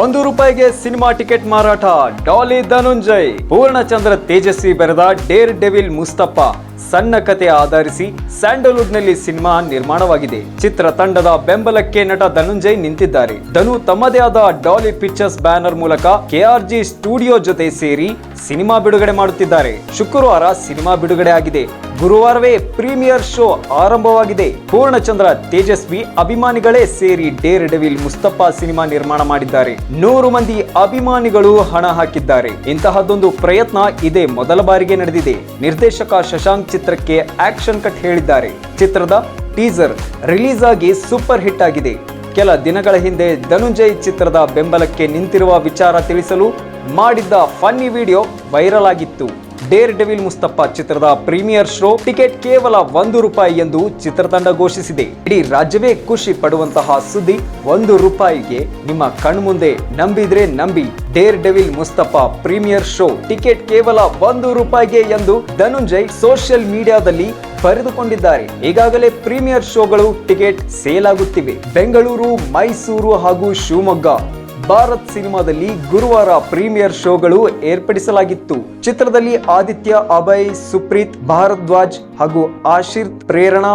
ಒಂದು ರೂಪಾಯಿಗೆ cinema ticket ಮಾರಾಟ ಡಾಲಿ ಧನುಂಜಯ್ ಪೂರ್ಣಚಂದ್ರ ತೇಜಸ್ವಿ ಬರೆದ ಡೇರ್ ಡೆವಿಲ್ ಮುಸ್ತಫ. ಸಣ್ಣ ಕಥೆ ಆಧರಿಸಿ ಸ್ಯಾಂಡಲ್ವುಡ್ನಲ್ಲಿ ಸಿನಿಮಾ ನಿರ್ಮಾಣವಾಗಿದೆ. ಚಿತ್ರ ತಂಡದ ಬೆಂಬಲಕ್ಕೆ ನಟ ಧನುಂಜಯ್ ನಿಂತಿದ್ದಾರೆ. ಧನು ತಮ್ಮದೇ ಆದ ಡಾಲಿ ಪಿಕ್ಚರ್ಸ್ ಬ್ಯಾನರ್ ಮೂಲಕ ಕೆಆರ್ಜಿ ಸ್ಟುಡಿಯೋ ಜೊತೆ ಸೇರಿ ಸಿನಿಮಾ ಬಿಡುಗಡೆ ಮಾಡುತ್ತಿದ್ದಾರೆ. ಶುಕ್ರವಾರ ಸಿನಿಮಾ ಬಿಡುಗಡೆ ಆಗಿದೆ. ಗುರುವಾರವೇ ಪ್ರೀಮಿಯರ್ ಶೋ ಆರಂಭವಾಗಿದೆ. ಪೂರ್ಣಚಂದ್ರ ತೇಜಸ್ವಿ ಅಭಿಮಾನಿಗಳೇ ಸೇರಿ ಡೇರ್ ಡೆವಿಲ್ ಮುಸ್ತಫಾ ಸಿನಿಮಾ ನಿರ್ಮಾಣ ಮಾಡಿದ್ದಾರೆ. ನೂರು ಮಂದಿ ಅಭಿಮಾನಿಗಳು ಹಣ ಹಾಕಿದ್ದಾರೆ. ಇಂತಹದ್ದೊಂದು ಪ್ರಯತ್ನ ಇದೇ ಮೊದಲ ಬಾರಿಗೆ ನಡೆದಿದೆ. ನಿರ್ದೇಶಕ ಶಶಾಂಕ್ ಚಿತ್ರಕ್ಕೆ ಆಕ್ಷನ್ ಕಟ್ ಹೇಳಿದ್ದಾರೆ. ಚಿತ್ರದ ಟೀಸರ್ ರಿಲೀಸ್ ಆಗಿ ಸೂಪರ್ ಹಿಟ್ ಆಗಿದೆ. ಕೆಲ ದಿನಗಳ ಹಿಂದೆ ಧನುಂಜಯ್ ಚಿತ್ರದ ಬೆಂಬಲಕ್ಕೆ ನಿಂತಿರುವ ವಿಚಾರ ತಿಳಿಸಲು ಮಾಡಿದ್ದ ಫನ್ನಿ ವಿಡಿಯೋ ವೈರಲ್ ಆಗಿತ್ತು. ಡೇರ್ ಡೆವಿಲ್ ಮುಸ್ತಫಾ ಚಿತ್ರದ ಪ್ರೀಮಿಯರ್ ಶೋ ಟಿಕೆಟ್ ಕೇವಲ ಒಂದು ರೂಪಾಯಿ ಎಂದು ಚಿತ್ರತಂಡ ಘೋಷಿಸಿದೆ. ಇಡೀ ರಾಜ್ಯವೇ ಖುಷಿ ಪಡುವಂತಹ ಸುದ್ದಿ ಒಂದು ರೂಪಾಯಿಗೆ ನಿಮ್ಮ ಕಣ್ಮುಂದೆ ನಂಬಿದ್ರೆ ನಂಬಿ. Daredevil Mustafa premiere show. Ticket ಕೇವಲ ಒಂದು ರೂಪಾಯಿಗೆ ಎಂದು ಧನುಂಜಯ್ ಸೋಷಿಯಲ್ ಮೀಡಿಯಾದಲ್ಲಿ ಬರೆದುಕೊಂಡಿದ್ದಾರೆ. ಈಗಾಗಲೇ ಪ್ರೀಮಿಯರ್ ಶೋಗಳು ಟಿಕೆಟ್ ಸೇಲ್ ಆಗುತ್ತಿವೆ ಬೆಂಗಳೂರು, ಮೈಸೂರು ಹಾಗೂ ಶಿವಮೊಗ್ಗ. ಭಾರತ್ ಸಿನಿಮಾದಲ್ಲಿ ಗುರುವಾರ ಪ್ರೀಮಿಯರ್ ಶೋಗಳು ಏರ್ಪಡಿಸಲಾಗಿತ್ತು. ಚಿತ್ರದಲ್ಲಿ ಆದಿತ್ಯ, ಅಭಯ್, ಸುಪ್ರೀತ್, ಭಾರದ್ವಾಜ್ ಹಾಗೂ ಆಶಿರ್, ಪ್ರೇರಣಾ,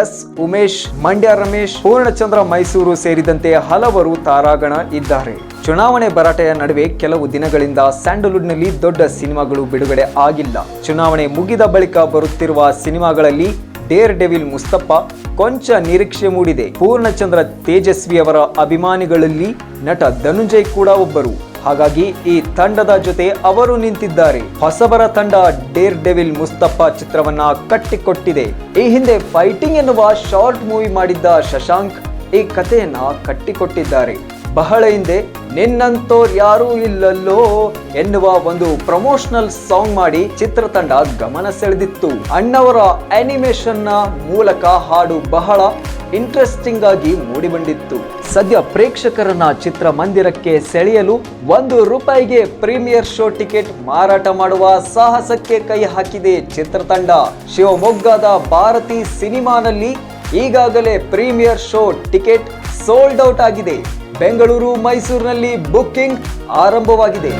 ಎಸ್, ಉಮೇಶ್, ಮಂಡ್ಯ ರಮೇಶ್, ಪೂರ್ಣಚಂದ್ರ ಮೈಸೂರು ಸೇರಿದಂತೆ ಹಲವರು ತಾರಾಗಣ ಇದ್ದಾರೆ. ಚುನಾವಣೆ ಭರಾಟೆಯ ನಡುವೆ ಕೆಲವು ದಿನಗಳಿಂದ ಸ್ಯಾಂಡಲ್ವುಡ್ನಲ್ಲಿ ದೊಡ್ಡ ಸಿನಿಮಾಗಳು ಬಿಡುಗಡೆ ಆಗಿಲ್ಲ. ಚುನಾವಣೆ ಮುಗಿದ ಬಳಿಕ ಬರುತ್ತಿರುವ ಸಿನಿಮಾಗಳಲ್ಲಿ ಡೇರ್ ಡೆವಿಲ್ ಮುಸ್ತಫಾ ಕೊಂಚ ನಿರೀಕ್ಷೆ ಮೂಡಿದೆ. ಪೂರ್ಣಚಂದ್ರ ತೇಜಸ್ವಿ ಅವರ ಅಭಿಮಾನಿಗಳಲ್ಲಿ ನಟ ಧನುಂಜಯ್ ಕೂಡ ಒಬ್ಬರು. ಹಾಗಾಗಿ ಈ ತಂಡದ ಜೊತೆ ಅವರು ನಿಂತಿದ್ದಾರೆ. ಹೊಸಬರ ತಂಡ ಡೇರ್ ಡೆವಿಲ್ ಮುಸ್ತಫಾ ಚಿತ್ರವನ್ನ ಕಟ್ಟಿಕೊಟ್ಟಿದೆ. ಈ ಹಿಂದೆ ಫೈಟಿಂಗ್ ಎನ್ನುವ ಶಾರ್ಟ್ ಮೂವಿ ಮಾಡಿದ್ದ ಶಶಾಂಕ್ ಈ ಕಥೆಯನ್ನ ಕಟ್ಟಿಕೊಟ್ಟಿದ್ದಾರೆ. ಬಹಳ ಹಿಂದೆ, ನಿನ್ನಂತೋರ್ ಯಾರೂ ಇಲ್ಲಲ್ಲೋ ಎನ್ನುವ ಒಂದು ಪ್ರಮೋಷನಲ್ ಸಾಂಗ್ ಮಾಡಿ ಚಿತ್ರತಂಡ ಗಮನ ಸೆಳೆದಿತ್ತು. ಅಣ್ಣವರ ಅನಿಮೇಷನ್ನ ಮೂಲಕ ಹಾಡು ಬಹಳ ಇಂಟ್ರೆಸ್ಟಿಂಗ್ ಆಗಿ ಮೂಡಿಬಂದಿತ್ತು. ಸದ್ಯ ಪ್ರೇಕ್ಷಕರನ್ನ ಚಿತ್ರಮಂದಿರಕ್ಕೆ ಸೆಳೆಯಲು ಒಂದು ರೂಪಾಯಿಗೆ ಪ್ರೀಮಿಯರ್ ಶೋ ಟಿಕೆಟ್ ಮಾರಾಟ ಮಾಡುವ ಸಾಹಸಕ್ಕೆ ಕೈ ಹಾಕಿದೆ ಚಿತ್ರತಂಡ. ಶಿವಮೊಗ್ಗದ ಭಾರತಿ ಸಿನಿಮಾನಲ್ಲಿ ಈಗಾಗಲೇ premiere show ticket sold out ಆಗಿದೆ. ಬೆಂಗಳೂರು ಮೈಸೂರಿನಲ್ಲಿ ಬುಕ್ಕಿಂಗ್ ಆರಂಭವಾಗಿದೆ.